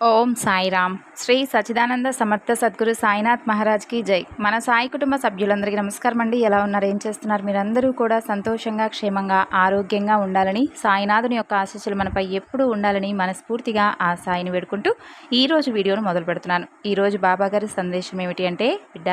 ఓం సాయిరామ్. శ్రీ సచిదానంద సమర్థ సద్గురు సాయినాథ్ మహారాజ్కి జై. మన సాయి కుటుంబ సభ్యులందరికీ నమస్కారం అండి. ఎలా ఉన్నారు? ఏం చేస్తున్నారు? మీరందరూ కూడా సంతోషంగా క్షేమంగా ఆరోగ్యంగా ఉండాలని సాయినాథుని యొక్క ఆశీస్సులు మనపై ఎప్పుడూ ఉండాలని మనస్ఫూర్తిగా ఆ సాయిని వేడుకుంటూ ఈరోజు వీడియోను మొదలు పెడుతున్నాను. ఈరోజు బాబా గారి సందేశం ఏమిటి అంటే బిడ్డ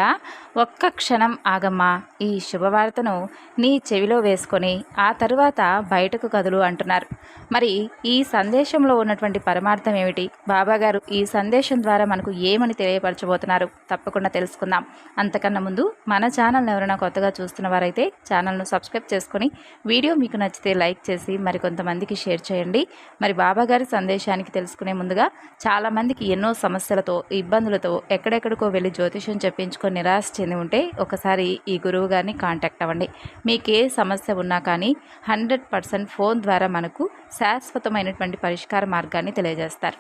ఒక్క క్షణం ఆగమ్మా. ఈ శుభవార్తను నీ చెవిలో వేసుకొని ఆ తరువాత బయటకు కదులు అంటున్నారు. మరి ఈ సందేశంలో ఉన్నటువంటి పరమార్థం ఏమిటి? బాబా గారు ఈ సందేశం ద్వారా మనకు ఏమని తెలియపరచబోతున్నారు తప్పకుండా తెలుసుకుందాం. అంతకన్నా ముందు మన ఛానల్ని ఎవరైనా కొత్తగా చూస్తున్న వారైతే ఛానల్ను సబ్స్క్రైబ్ చేసుకొని వీడియో మీకు నచ్చితే లైక్ చేసి మరి కొంతమందికి షేర్ చేయండి. మరి బాబా గారి సందేశానికి తెలుసుకునే ముందుగా చాలామందికి ఎన్నో సమస్యలతో ఇబ్బందులతో ఎక్కడెక్కడికో వెళ్ళి జ్యోతిషం చెప్పించుకొని నిరాశ చెంది ఉంటే ఒకసారి ఈ గురువు గారిని కాంటాక్ట్ అవ్వండి. మీకు ఏ సమస్య ఉన్నా కానీ హండ్రెడ్ పర్సెంట్ ఫోన్ ద్వారా మనకు శాశ్వతమైనటువంటి పరిష్కార మార్గాన్ని తెలియజేస్తారు.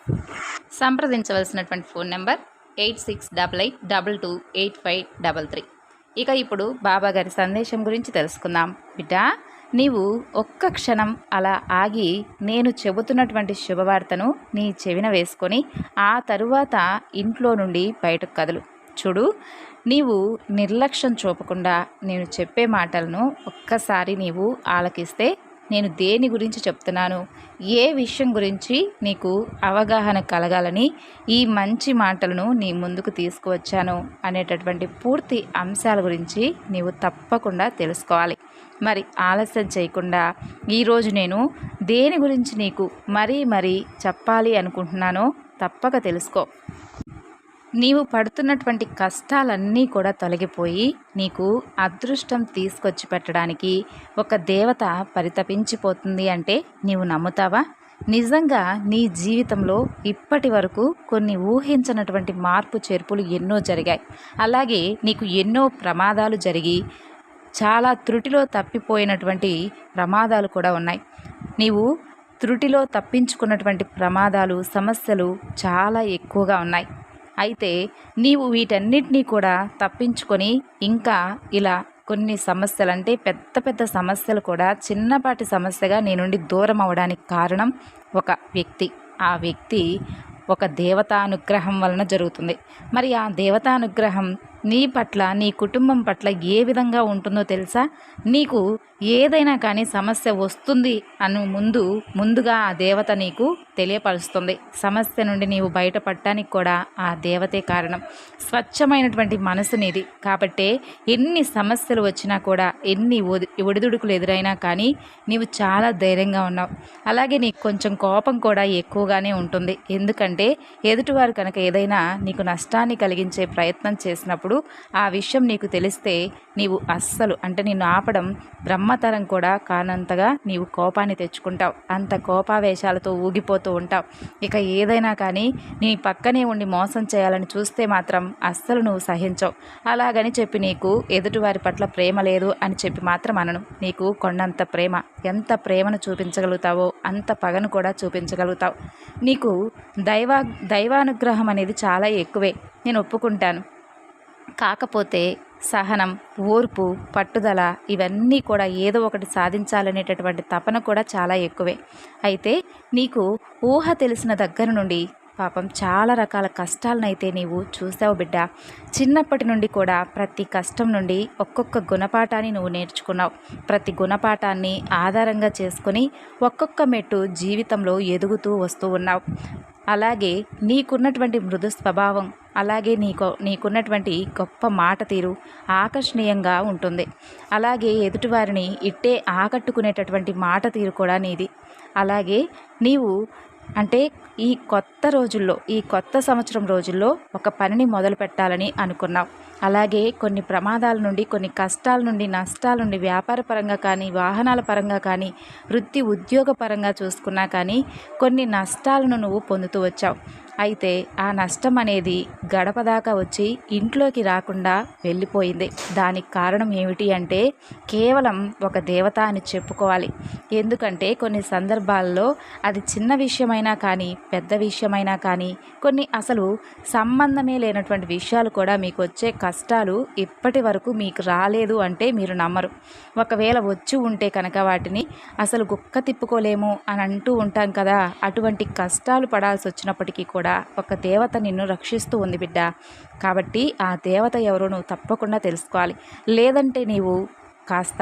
సంప్రదించవలసినటువంటి phone number eight six double eight double two eight five double three. ఇక ఇప్పుడు బాబా గారి సందేశం గురించి తెలుసుకుందాం. బిడ్డ నీవు ఒక్క క్షణం అలా ఆగి నేను చెబుతున్నటువంటి శుభవార్తను నీ చెవిన వేసుకొని ఆ తరువాత ఇంట్లో నుండి బయటకు కదలు. చూడు నీవు నిర్లక్ష్యం చూపకుండా నేను చెప్పే మాటలను ఒక్కసారి నీవు ఆలకిస్తే నేను దేని గురించి చెప్తున్నాను? ఏ విషయం గురించి నీకు అవగాహన కలగాలని ఈ మంచి మాటలను నీ ముందుకు తీసుకువచ్చాను అనేటటువంటి పూర్తి అంశాల గురించి నీవు తప్పకుండా తెలుసుకోవాలి. మరి ఆలస్యం చేయకుండా ఈరోజు నేను దేని గురించి నీకు మరీ మరీ చెప్పాలి అనుకుంటున్నానో తప్పక తెలుసుకో. నీవు పడుతున్నటువంటి కష్టాలన్నీ కూడా తొలగిపోయి నీకు అదృష్టం తీసుకొచ్చి పెట్టడానికి ఒక దేవత పరితపించిపోతుంది అంటే నీవు నమ్ముతావా? నిజంగా నీ జీవితంలో ఇప్పటి వరకు కొన్ని ఊహించినటువంటి మార్పు చేర్పులు ఎన్నో జరిగాయి. అలాగే నీకు ఎన్నో ప్రమాదాలు జరిగి చాలా త్రుటిలో తప్పిపోయినటువంటి ప్రమాదాలు కూడా ఉన్నాయి. నీవు త్రుటిలో తప్పించుకున్నటువంటి ప్రమాదాలు సమస్యలు చాలా ఎక్కువగా ఉన్నాయి. అయితే నీవు వీటన్నిటినీ కూడా తప్పించుకొని ఇంకా ఇలా కొన్ని సమస్యలు అంటే పెద్ద పెద్ద సమస్యలు కూడా చిన్నపాటి సమస్యగా నీ నుండి దూరం అవడానికి కారణం ఒక వ్యక్తి. ఆ వ్యక్తి ఒక దేవతానుగ్రహం వలన జరుగుతుంది. మరి ఆ దేవతానుగ్రహం నీ పట్ల నీ కుటుంబం పట్ల ఏ విధంగా ఉంటుందో తెలుసా? నీకు ఏదైనా కానీ సమస్య వస్తుంది అను ముందు ముందుగా ఆ దేవత నీకు తెలియపరుస్తుంది. సమస్య నుండి నీవు బయటపడటానికి కూడా ఆ దేవతే కారణం. స్వచ్ఛమైనటువంటి మనసు నీది. కాబట్టే ఎన్ని సమస్యలు వచ్చినా కూడా ఎన్ని ఒడి ఒడిదుడుకులు ఎదురైనా కానీ నీవు చాలా ధైర్యంగా ఉన్నావు. అలాగే నీకు కొంచెం కోపం కూడా ఎక్కువగానే ఉంటుంది. ఎందుకంటే ఎదుటివారు కనుక ఏదైనా నీకు నష్టాన్ని కలిగించే ప్రయత్నం చేసినప్పుడు ఆ విషయం నీకు తెలిస్తే నీవు అస్సలు అంటే నిన్ను ఆపడం బ్రహ్మతరం కూడా కానంతగా నీవు కోపాన్ని తెచ్చుకుంటావు. అంత కోపావేశాలతో ఊగిపోతూ ఉంటావు. ఇక ఏదైనా కానీ నీ పక్కనే ఉండి మోసం చేయాలని చూస్తే మాత్రం అస్సలు నువ్వు సహించవు. అలాగని చెప్పి నీకు ఎదుటివారి పట్ల ప్రేమ లేదు అని చెప్పి మాత్రం అనను. నీకు కొండంత ప్రేమ. ఎంత ప్రేమను చూపించగలుగుతావో అంత పగను కూడా చూపించగలుగుతావు. నీకు దైవా దైవానుగ్రహం అనేది చాలా ఎక్కువే. నేను ఒప్పుకుంటాను. కాకపోతే సహనం ఓర్పు పట్టుదల ఇవన్నీ కూడా ఏదో ఒకటి సాధించాలనేటటువంటి తపన కూడా చాలా ఎక్కువే. అయితే నీకు ఊహ తెలిసిన దగ్గర నుండి పాపం చాలా రకాల కష్టాలనైతే నీవు చూసావు బిడ్డ. చిన్నప్పటి నుండి కూడా ప్రతి కష్టం నుండి ఒక్కొక్క గుణపాఠాన్ని నువ్వు నేర్చుకున్నావు. ప్రతి గుణపాఠాన్ని ఆధారంగా చేసుకొని ఒక్కొక్క మెట్టు జీవితంలో ఎదుగుతూ వస్తూ ఉన్నావు. అలాగే నీకున్నటువంటి మృదు స్వభావం అలాగే నీకు నీకున్నటువంటి గొప్ప మాట తీరు ఆకర్షణీయంగా ఉంటుంది. అలాగే ఎదుటివారిని ఇట్టే ఆకట్టుకునేటటువంటి మాట తీరు కూడా నీది. అలాగే నీవు అంటే ఈ కొత్త రోజుల్లో ఈ కొత్త సంవత్సరం రోజుల్లో ఒక పనిని మొదలు పెట్టాలని అనుకున్నావు. అలాగే కొన్ని ప్రమాదాల నుండి కొన్ని కష్టాల నుండి నష్టాల నుండి వ్యాపార పరంగా కానీ వాహనాల పరంగా కానీ వృత్తి ఉద్యోగ పరంగా చూసుకున్నా కానీ కొన్ని నష్టాలను నువ్వు పొందుతూ వచ్చావు. అయితే ఆ నష్టం అనేది గడప దాకా వచ్చి ఇంట్లోకి రాకుండా వెళ్ళిపోయింది. దానికి కారణం ఏమిటి అంటే కేవలం ఒక దేవత అని చెప్పుకోవాలి. ఎందుకంటే కొన్ని సందర్భాల్లో అది చిన్న విషయమైనా కానీ పెద్ద విషయమైనా కానీ కొన్ని అసలు సంబంధమే లేనటువంటి విషయాలు కూడా మీకు వచ్చే కష్టాలు ఇప్పటి వరకు మీకు రాలేదు అంటే మీరు నమ్మరు. ఒకవేళ వచ్చి ఉంటే కనుక వాటిని అసలు గుక్క తిప్పుకోలేము అని అంటూ ఉంటాం కదా. అటువంటి కష్టాలు పడాల్సి వచ్చినప్పటికీ కూడా కూడా ఒక దేవత నిన్ను రక్షిస్తూ ఉంది బిడ్డ. కాబట్టి ఆ దేవత ఎవరో నువ్వు తప్పకుండా తెలుసుకోవాలి. లేదంటే నీవు కాస్త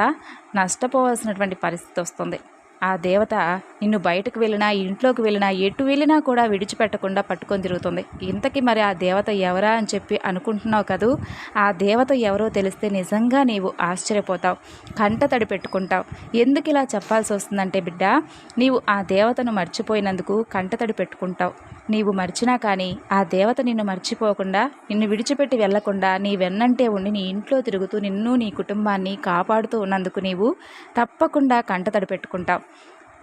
నష్టపోవాల్సినటువంటి పరిస్థితి వస్తుంది. ఆ దేవత నిన్ను బయటకు వెళ్ళినా ఇంట్లోకి వెళ్ళినా ఎటు వెళ్ళినా కూడా విడిచిపెట్టకుండా పట్టుకొని తిరుగుతుంది. ఇంతకీ మరి ఆ దేవత ఎవరా అని చెప్పి అనుకుంటున్నావు కదూ? ఆ దేవత ఎవరో తెలిస్తే నిజంగా నీవు ఆశ్చర్యపోతావు కంట తడి పెట్టుకుంటావు. ఎందుకు ఇలా చెప్పాల్సి వస్తుందంటే బిడ్డ నీవు ఆ దేవతను మర్చిపోయినందుకు కంట తడి పెట్టుకుంటావు. నీవు మర్చినా కానీ ఆ దేవత నిన్ను మర్చిపోకుండా నిన్ను విడిచిపెట్టి వెళ్ళకుండా నీ వెన్నంటే ఉండి నీ ఇంట్లో తిరుగుతూ నిన్ను నీ కుటుంబాన్ని కాపాడుతూ ఉన్నందుకు నీవు తప్పకుండా కంట తడి పెట్టుకుంటావు.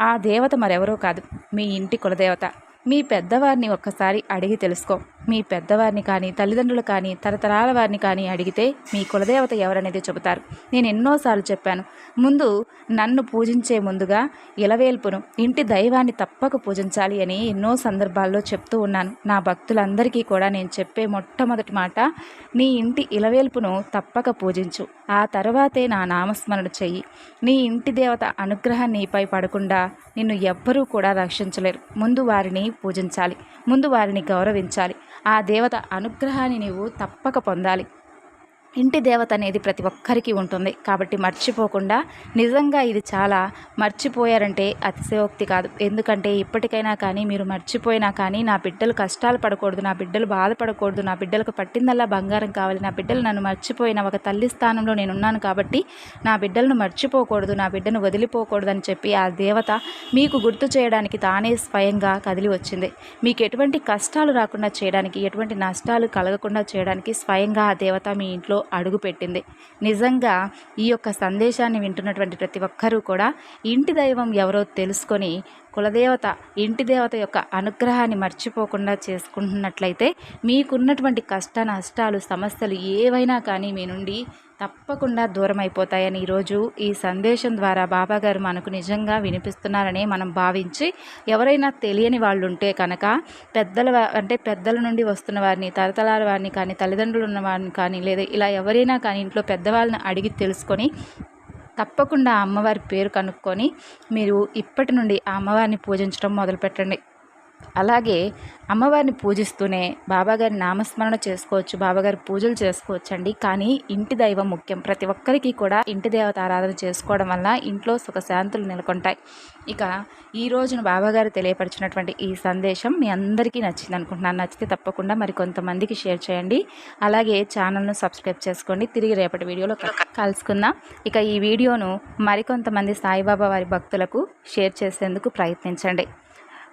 ఆ దేవత మరెవరో కాదు. మీ ఇంటి కులదేవత. మీ పెద్దవారిని ఒక్కసారి అడిగి తెలుసుకో. మీ పెద్దవారిని కానీ తల్లిదండ్రులు కానీ తరతరాల వారిని కానీ అడిగితే మీ కులదేవత ఎవరనేది చెబుతారు. నేను ఎన్నోసార్లు చెప్పాను ముందు నన్ను పూజించే ముందుగా ఇలవేల్పును ఇంటి దైవాన్ని తప్పక పూజించాలి అని ఎన్నో సందర్భాల్లో చెప్తూ ఉన్నాను. నా భక్తులందరికీ కూడా నేను చెప్పే మొట్టమొదటి మాట నీ ఇంటి ఇలవేల్పును తప్పక పూజించు. ఆ తర్వాతే నా నామస్మరణ చెయ్యి. నీ ఇంటి దేవత అనుగ్రహం నీపై పడకుండా నిన్ను ఎవ్వరూ కూడా రక్షించలేరు. ముందు వారిని పూజించాలి ముందు వారిని గౌరవించాలి. ఆ దేవత అనుగ్రహాన్ని నీవు తప్పక పొందాలి. ఇంటి దేవత అనేది ప్రతి ఒక్కరికి ఉంటుంది. కాబట్టి మర్చిపోకుండా నిజంగా ఇది చాలా మర్చిపోయారంటే అతిశయోక్తి కాదు. ఎందుకంటే ఇప్పటికైనా కానీ మీరు మర్చిపోయినా కానీ నా బిడ్డలు కష్టాలు పడకూడదు నా బిడ్డలు బాధపడకూడదు నా బిడ్డలకు పట్టిందల్లా బంగారం కావాలి నా బిడ్డలు నన్ను మర్చిపోయిన ఒక తల్లి స్థానంలో నేను ఉన్నాను కాబట్టి నా బిడ్డలను మర్చిపోకూడదు నా బిడ్డను వదిలిపోకూడదు అని చెప్పి ఆ దేవత మీకు గుర్తు చేయడానికి తానే స్వయంగా కదిలి వచ్చింది. మీకు ఎటువంటి కష్టాలు రాకుండా చేయడానికి ఎటువంటి నష్టాలు కలగకుండా చేయడానికి స్వయంగా ఆ దేవత మీ ఇంట్లో అడుగుపెట్టింది. నిజంగా ఈ యొక్క సందేశాన్ని వింటున్నటువంటి ప్రతి ఒక్కరూ కూడా ఇంటి దైవం ఎవరో తెలుసుకొని కులదేవత ఇంటి దేవత యొక్క అనుగ్రహాన్ని మర్చిపోకుండా చేసుకుంటున్నట్లయితే మీకున్నటువంటి కష్ట నష్టాలు సమస్యలు ఏవైనా కానీ మీ నుండి తప్పకుండా దూరం అయిపోతాయని ఈరోజు ఈ సందేశం ద్వారా బాబాగారు మనకు నిజంగా వినిపిస్తున్నారని మనం భావించి ఎవరైనా తెలియని వాళ్ళు ఉంటే కనుక పెద్దల అంటే పెద్దల నుండి వస్తున్న వారిని తరతలాల వారిని కానీ తల్లిదండ్రులు ఉన్న వారిని కానీ లేదా ఇలా ఎవరైనా కానీ ఇంట్లో పెద్దవాళ్ళని అడిగి తెలుసుకొని తప్పకుండా అమ్మవారి పేరు కనుక్కొని మీరు ఇప్పటి నుండి ఆ అమ్మవారిని పూజించడం మొదలుపెట్టండి. అలాగే అమ్మవారిని పూజిస్తూనే బాబాగారి నామస్మరణ చేసుకోవచ్చు బాబాగారి పూజలు చేసుకోవచ్చు అండి కానీ ఇంటి దైవం ముఖ్యం. ప్రతి ఒక్కరికి కూడా ఇంటి దేవత ఆరాధన చేసుకోవడం వల్ల ఇంట్లో సుఖశాంతులు నెలకొంటాయి. ఇక ఈ రోజున బాబాగారు తెలియపరిచినటువంటి ఈ సందేశం మీ అందరికీ నచ్చింది అనుకుంటున్నాను. నచ్చితే తప్పకుండా మరి కొంతమందికి షేర్ చేయండి. అలాగే ఛానల్ను సబ్స్క్రైబ్ చేసుకోండి. తిరిగి రేపటి వీడియోలో కలుసుకుందాం. ఇక ఈ వీడియోను మరికొంతమంది సాయిబాబా వారి భక్తులకు షేర్ చేసేందుకు ప్రయత్నించండి.